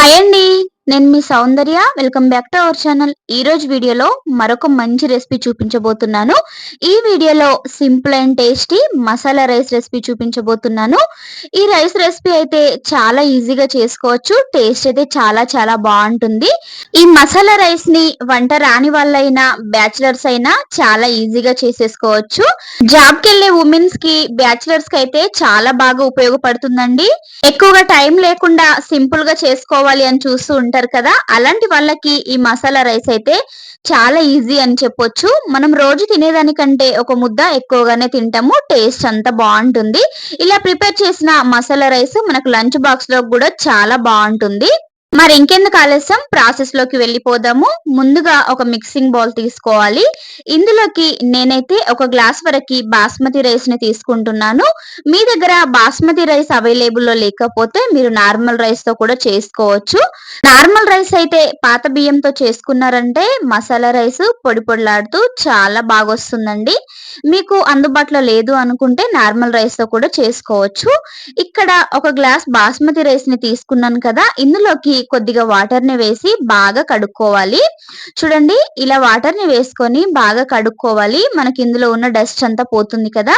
Hi అండి నేను మీ Soundarya. Welcome back to our channel ఈ రోజు వీడియోలో మరొక మంచి రెసిపీ చూపించబోతున్నాను. ఈ వీడియోలో simple and tasty masala rice recipe చూపించబోతున్నాను. ఈ రైస్ రెసిపీ అయితే చాలా ఈజీగా చేసుకోవచ్చు. టేస్ట్ అయితే చాలా చాలా బాగుంటుంది. ఈ మసాలా రైస్ని వంట రాని వాళ్ళైనా బ్యాచిలర్స్ అయినా చాలా ఈజీగా చేసేసుకోవచ్చు. జాబ్కి ఉమెన్స్కి బ్యాచిలర్స్కి అయితే చాలా బాగా ఉపయోగపడుతుందండి. ఎక్కువగా టైం లేకుండా సింపుల్గా చేసుకోవాలి అని చూస్తూ ఉంటారు ఉంటారు కదా? అలాంటి వాళ్ళకి ఈ మసాలా రైస్ అయితే చాలా ఈజీ అని చెప్పొచ్చు. మనం రోజు తినేదానికంటే ఒక ముద్ద ఎక్కువగానే తింటాము. టేస్ట్ అంతా బాగుంటుంది. ఇలా ప్రిపేర్ చేసిన మసాలా రైస్ మనకు లంచ్ బాక్స్లో కూడా చాలా బాగుంటుంది. మరి ఇంకెందుకు ఆలస్యం? ప్రాసెస్లోకి వెళ్ళిపోదాము. ముందుగా ఒక మిక్సింగ్ బౌల్ తీసుకోవాలి. ఇందులోకి నేనైతే ఒక గ్లాస్ వరకు బాస్మతి రైస్ని తీసుకుంటున్నాను. మీ దగ్గర బాస్మతి రైస్ అవైలబుల్లో లేకపోతే మీరు నార్మల్ రైస్తో కూడా చేసుకోవచ్చు. నార్మల్ రైస్ అయితే పాత బియ్యంతో చేసుకున్నారంటే మసాలా రైస్ పొడి పొడిలాడుతూ చాలా బాగా వస్తుందండి మీకు అందుబాటులో లేదు అనుకుంటే నార్మల్ రైస్తో కూడా చేసుకోవచ్చు. ఇక్కడ ఒక గ్లాస్ బాస్మతి రైస్ని తీసుకున్నాను కదా ఇందులోకి కొద్దిగా వాటర్ని వేసి బాగా కడుక్కోవాలి. చూడండి ఇలా వాటర్ని వేసుకొని బాగా కడుక్కోవాలి. మనకి ఇందులో ఉన్న డస్ట్ అంతా పోతుంది కదా.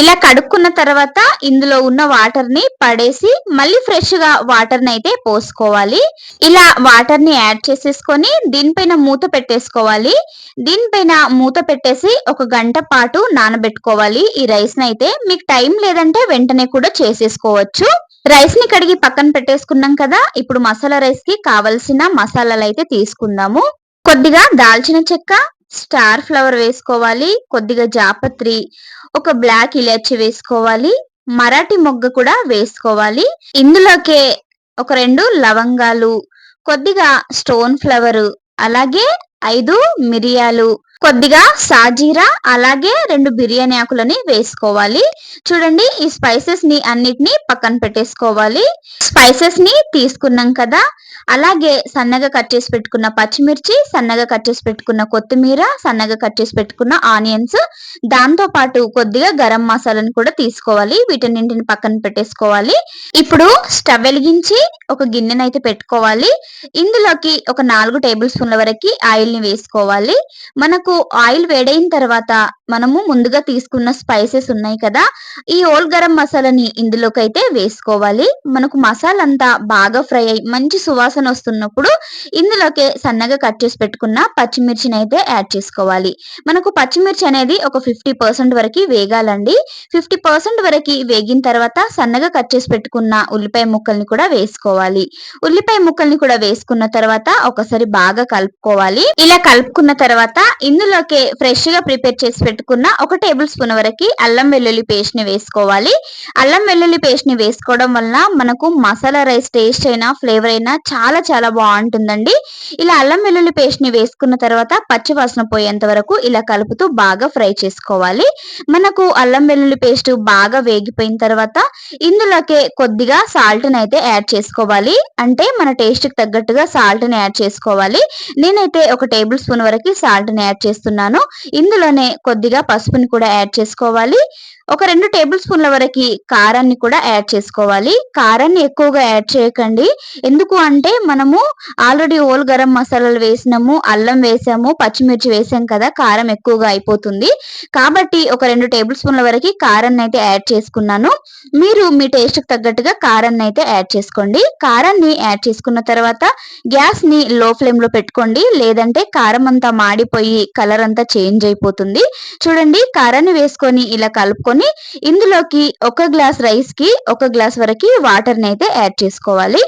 ఇలా కడుక్కున్న తర్వాత ఇందులో ఉన్న వాటర్ని పడేసి మళ్ళీ ఫ్రెష్గా వాటర్ని అయితే పోసుకోవాలి. ఇలా వాటర్ని యాడ్ చేసేసుకొని దీనిపైన మూత పెట్టేసుకోవాలి. దీనిపైన మూత పెట్టేసి ఒక గంట పాటు నానబెట్టుకోవాలి ఈ రైస్ని అయితే. మీకు టైం లేదంటే వెంటనే కూడా చేసేసుకోవచ్చు. రైస్ని కడిగి పక్కన పెట్టేసుకున్నాం కదా ఇప్పుడు మసాలా రైస్కి కావలసిన మసాలాలు అయితే తీసుకుందాము. కొద్దిగా దాల్చిన చెక్క స్టార్ ఫ్లవర్ వేసుకోవాలి కొద్దిగా జాపత్రి ఒక బ్లాక్ ఇలాచి వేసుకోవాలి మరాఠీ మొగ్గ కూడా వేసుకోవాలి. ఇందులోకే ఒక రెండు లవంగాలు కొద్దిగా స్టోన్ ఫ్లవర్ అలాగే ఐదు మిరియాలు. కొద్దిగా సాజీరా అలాగే రెండు బిర్యానీ ఆకులని వేసుకోవాలి. చూడండి ఈ స్పైసెస్ని అన్నిటిని పక్కన పెట్టేసుకోవాలి. స్పైసెస్ని తీసుకున్నాం కదా అలాగే సన్నగా కట్ చేసి పెట్టుకున్న పచ్చిమిర్చి సన్నగా కట్ చేసి పెట్టుకున్న కొత్తిమీర సన్నగా కట్ చేసి పెట్టుకున్న ఆనియన్స్. దాంతో పాటు కొద్దిగా గరం మసాలాను కూడా తీసుకోవాలి. వీటన్నింటిని పక్కన పెట్టేసుకోవాలి. ఇప్పుడు స్టవ్ వెలిగించి ఒక గిన్నెనైతే పెట్టుకోవాలి. ఇందులోకి ఒక నాలుగు టేబుల్ స్పూన్ల వరకు ఆయిల్ని వేసుకోవాలి. మనకు ఆయిల్ వేడైన తర్వాత మనము ముందుగా తీసుకున్న స్పైసెస్ ఉన్నాయి కదా ఈ ఓల్ గరం మసాలాని ఇందులోకి అయితే వేసుకోవాలి. మనకు మసాలా అంతా బాగా ఫ్రై అయ్యి మంచి సువాసన వస్తున్నప్పుడు ఇందులోకి సన్నగా కట్ చేసి పెట్టుకున్న పచ్చిమిర్చిని అయితే యాడ్ చేసుకోవాలి. మనకు పచ్చిమిర్చి అనేది ఒక ఫిఫ్టీ పర్సెంట్ వరకు వేగాలండి. ఫిఫ్టీ పర్సెంట్ వరకు వేగిన తర్వాత సన్నగా కట్ చేసి పెట్టుకున్న ఉల్లిపాయ ముక్కల్ని కూడా వేసుకోవాలి. ఉల్లిపాయ ముక్కల్ని కూడా వేసుకున్న తర్వాత ఒకసారి బాగా కలుపుకోవాలి. ఇలా కలుపుకున్న తర్వాత ఇందులోకి ఫ్రెష్గా ప్రిపేర్ చేసి పెట్టుకున్న ఒక టేబుల్ స్పూన్ వరకు అల్లం వెల్లుల్లి పేస్ట్ని వేసుకోవాలి. అల్లం వెల్లుల్లి పేస్ట్ని వేసుకోవడం వలన మనకు మసాలా రైస్ టేస్ట్ అయినా ఫ్లేవర్ అయినా చాలా చాలా చాలా బాగుంటుందండి. ఇలా అల్లం వెల్లుల్లి పేస్ట్ని వేసుకున్న తర్వాత పచ్చివాసన పోయేంత వరకు ఇలా కలుపుతూ బాగా ఫ్రై చేసుకోవాలి. మనకు అల్లం వెల్లుల్లి పేస్ట్ బాగా వేగిపోయిన తర్వాత ఇందులోకి కొద్దిగా సాల్ట్ని అయితే యాడ్ చేసుకోవాలి. అంటే మన టేస్ట్కి తగ్గట్టుగా సాల్ట్ని యాడ్ చేసుకోవాలి. నేనైతే ఒక టేబుల్ స్పూన్ వరకు సాల్ట్ని యాడ్ చేస్తున్నాను. ఇందులోనే కొద్దిగా పసుపుని కూడా యాడ్ చేసుకోవాలి. ఒక రెండు టేబుల్ స్పూన్ల వరకు కారాన్ని కూడా యాడ్ చేసుకోవాలి. కారాన్ని ఎక్కువగా యాడ్ చేయకండి. ఎందుకు అంటే మనము ఆల్రెడీ ఓల్ గరం మసాలాలు వేసినాము అల్లం వేసాము పచ్చిమిర్చి వేసాం కదా కారం ఎక్కువగా అయిపోతుంది. కాబట్టి ఒక రెండు టేబుల్ స్పూన్ల వరకు కారాన్ని అయితే యాడ్ చేసుకున్నాను. మీరు మీ టేస్ట్కి తగ్గట్టుగా కారాన్ని అయితే యాడ్ చేసుకోండి. కారాన్ని యాడ్ చేసుకున్న తర్వాత గ్యాస్ని లో ఫ్లేమ్లో పెట్టుకోండి. లేదంటే కారం అంతా మాడిపోయి కలర్ అంతా చేంజ్ అయిపోతుంది. చూడండి కారాన్ని వేసుకొని ఇలా కలుపుకొని తీసుకొని ఇందులోకి ఒక గ్లాస్ రైస్కి ఒక గ్లాస్ వరకు వాటర్ని అయితే యాడ్ చేసుకోవాలి.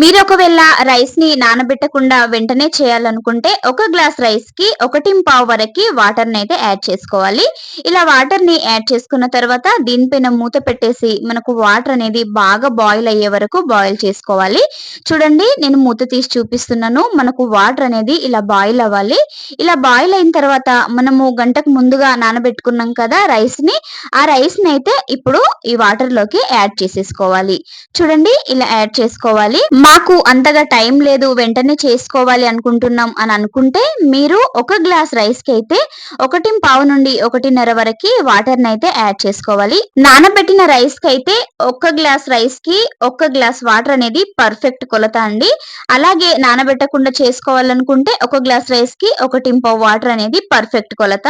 మీరు ఒకవేళ రైస్ని నానబెట్టకుండా వెంటనే చేయాలనుకుంటే ఒక గ్లాస్ రైస్కి ఒకటి పావు వరకు వాటర్ని అయితే యాడ్ చేసుకోవాలి. ఇలా వాటర్ని యాడ్ చేసుకున్న తర్వాత దీనిపైన మూత పెట్టేసి మనకు వాటర్ అనేది బాగా బాయిల్ అయ్యే వరకు బాయిల్ చేసుకోవాలి. చూడండి నేను మూత తీసి చూపిస్తున్నాను. మనకు వాటర్ అనేది ఇలా బాయిల్ అవ్వాలి. ఇలా బాయిల్ అయిన తర్వాత మనము గంటకు ముందుగా నానబెట్టుకున్నాం కదా రైస్ని ఆ రైస్ రైస్ని అయితే ఇప్పుడు ఈ వాటర్లోకి యాడ్ చేసేసుకోవాలి. చూడండి ఇలా యాడ్ చేసుకోవాలి. మాకు అంతగా టైం లేదు వెంటనే చేసుకోవాలి అనుకుంటున్నాం అని అనుకుంటే మీరు ఒక గ్లాస్ రైస్కి అయితే ఒకటి పావు నుండి ఒకటిన్నర వరకు వాటర్ అయితే యాడ్ చేసుకోవాలి. నానబెట్టిన రైస్కి అయితే ఒక్క గ్లాస్ రైస్కి ఒక్క గ్లాస్ వాటర్ అనేది పర్ఫెక్ట్ కొలత అండి. అలాగే నానబెట్టకుండా చేసుకోవాలనుకుంటే ఒక గ్లాస్ రైస్కి ఒకటి పావు వాటర్ అనేది పర్ఫెక్ట్ కొలత.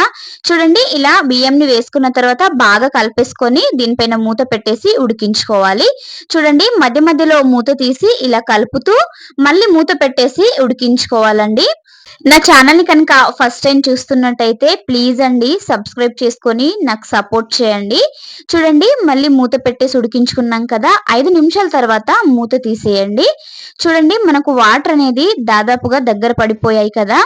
చూడండి ఇలా బియ్యంని వేసుకున్న తర్వాత బాగా కలిపేసుకొని దీనిపైన మూత పెట్టేసి ఉడికించుకోవాలి. చూడండి మధ్య మధ్యలో మూత తీసి ఇలా కలుపుతూ మళ్ళీ మూత పెట్టేసి ఉడికించుకోవాలండి. నా ఛానల్ని కనుక ఫస్ట్ టైం చూస్తున్నట్టయితే ప్లీజ్ అండి సబ్స్క్రైబ్ చేసుకొని నాకు సపోర్ట్ చేయండి. చూడండి మళ్ళీ మూత పెట్టేసి ఉడికించుకున్నాం కదా ఐదు నిమిషాల తర్వాత మూత తీసేయండి. చూడండి మనకు వాటర్ అనేది దాదాపుగా దగ్గర పడిపోయాయి కదా.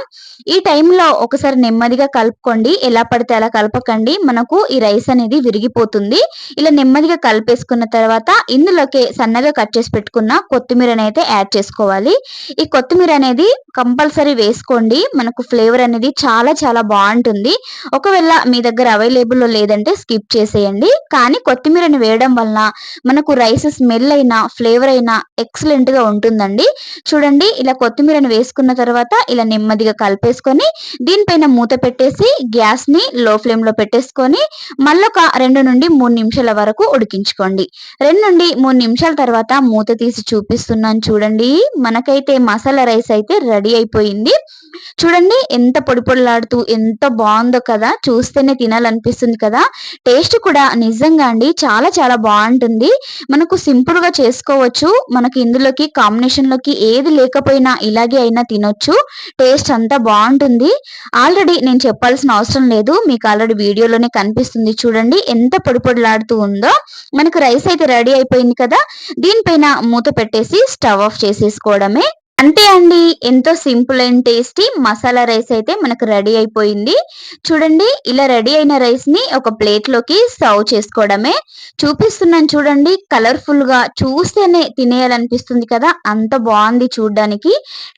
ఈ టైంలో ఒకసారి నెమ్మదిగా కలుపుకోండి. ఎలా పడితే అలా కలపకండి. మనకు ఈ రైస్ అనేది విరిగిపోతుంది. ఇలా నెమ్మదిగా కలిపేసుకున్న తర్వాత ఇందులోకి సన్నగా కట్ చేసి పెట్టుకున్న కొత్తిమీరని అయితే యాడ్ చేసుకోవాలి. ఈ కొత్తిమీర అనేది కంపల్సరీ వేసుకోండి. మనకు ఫ్లేవర్ అనేది చాలా చాలా బాగుంటుంది. ఒకవేళ మీ దగ్గర అవైలబుల్లో లేదంటే స్కిప్ చేసేయండి. కానీ కొత్తిమీరని వేయడం వలన మనకు రైస్ స్మెల్ అయినా ఫ్లేవర్ అయినా ఎక్సలెంట్గా ఉంటుందండి. చూడండి ఇలా కొత్తిమీరని వేసుకున్న తర్వాత ఇలా నెమ్మదిగా కలిపేసుకొని దీనిపైన మూత పెట్టేసి గ్యాస్ని లో ఫ్లేమ్లో పెట్టేసుకొని మళ్ళొక రెండు నుండి మూడు నిమిషాల వరకు ఉడికించుకోండి. రెండు నుండి మూడు నిమిషాల తర్వాత మూత తీసి చూపిస్తున్నాను చూడండి. మనకైతే మసాలా రైస్ అయితే రెడీ అయిపోయింది. చూడండి ఎంత పొడి పొడిలాడుతూ ఎంత బాగుందో కదా? చూస్తేనే తినాలనిపిస్తుంది కదా? టేస్ట్ కూడా నిజంగా అండి చాలా చాలా బాగుంటుంది. మనకు సింపుల్గా చేసుకోవచ్చు. మనకి ఇందులోకి కాంబినేషన్లోకి ఏది లేకపోయినా ఇలాగే అయినా తినొచ్చు. టేస్ట్ అంతా బాగుంటుంది. ఆల్రెడీ నేను చెప్పాల్సిన అవసరం లేదు. మీకు ఆల్రెడీ వీడియోలోనే కనిపిస్తుంది చూడండి ఎంత పొడి పొడిలాడుతూ ఉందో. మనకు రైస్ అయితే రెడీ అయిపోయింది కదా? దీనిపైన మూత పెట్టేసి స్టవ్ ఆఫ్ చేసేసుకోవడమే. అంతే అండి ఎంతో simple and tasty masala rice అయితే మనకు రెడీ అయిపోయింది. చూడండి ఇలా రెడీ అయిన రైస్ని ఒక ప్లేట్లోకి సర్వ్ చేసుకోవడమే. చూపిస్తున్నాను చూడండి కలర్ఫుల్గా చూస్తేనే తినేయాలనిపిస్తుంది కదా అంత బాగుంది చూడడానికి.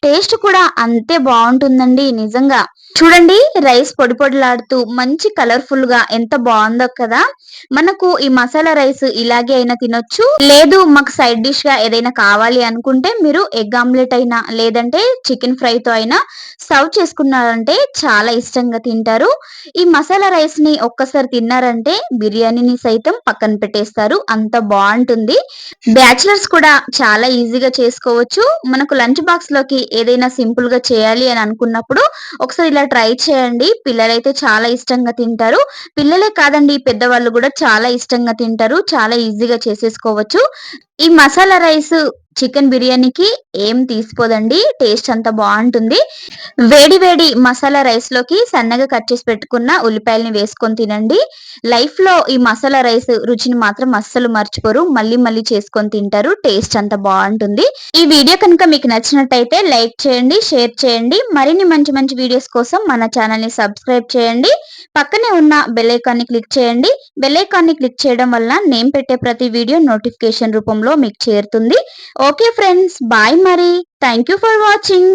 టేస్ట్ కూడా అంతే బాగుంటుందండి నిజంగా. చూడండి రైస్ పొడి పొడిలాడుతూ మంచి కలర్ఫుల్గా ఎంత బాగుందో కదా. మనకు ఈ మసాలా రైస్ ఇలాగే అయినా తినొచ్చు. లేదు మాకు సైడ్ డిష్గా ఏదైనా కావాలి అనుకుంటే మీరు ఎగ్ ఆమ్లెట్ అయినా లేదంటే చికెన్ ఫ్రై తో అయినా సర్వ్ చేసుకున్నారంటే చాలా ఇష్టంగా తింటారు. ఈ మసాలా రైస్ని ఒక్కసారి తిన్నారంటే బిర్యానీని సైతం పక్కన పెట్టేస్తారు. అంత బాగుంటుంది. బ్యాచిలర్స్ కూడా చాలా ఈజీగా చేసుకోవచ్చు. మనకు లంచ్ బాక్స్లోకి ఏదైనా సింపుల్గా చేయాలి అని అనుకున్నప్పుడు ఒకసారి ఇలా ట్రై చేయండి. పిల్లలైతే చాలా ఇష్టంగా తింటారు. పిల్లలే కాదండి పెద్దవాళ్ళు కూడా చాలా ఇష్టంగా తింటారు. చాలా ఈజీగా చేసేసుకోవచ్చు. ఈ మసాలా రైస్ చికెన్ బిర్యానీకి ఏం తీసిపోదండి? టేస్ట్ అంతా బాగుంటుంది. వేడి వేడి మసాలా రైస్లోకి సన్నగా కట్ చేసి పెట్టుకున్న ఉల్లిపాయలని వేసుకొని తినండి. లైఫ్లో ఈ మసాలా రైస్ రుచిని మాత్రం అస్సలు మర్చిపోరు. మళ్ళీ మళ్ళీ చేసుకొని తింటారు. టేస్ట్ అంతా బాగుంటుంది. ఈ వీడియో కనుక మీకు నచ్చినట్టయితే లైక్ చేయండి షేర్ చేయండి. మరిన్ని మంచి మంచి వీడియోస్ కోసం మన ఛానల్ని సబ్స్క్రైబ్ చేయండి. పక్కనే ఉన్న బెల్ ఐకాన్ని క్లిక్ చేయండి. బెల్ ఐకాన్ని క్లిక్ చేయడం వల్ల నేను పెట్టే ప్రతి వీడియో నోటిఫికేషన్ రూపంలో మీకు చేరుతుంది. ఓకే ఫ్రెండ్స్ బాయ్ మరి థ్యాంక్ యూ ఫర్ వాచింగ్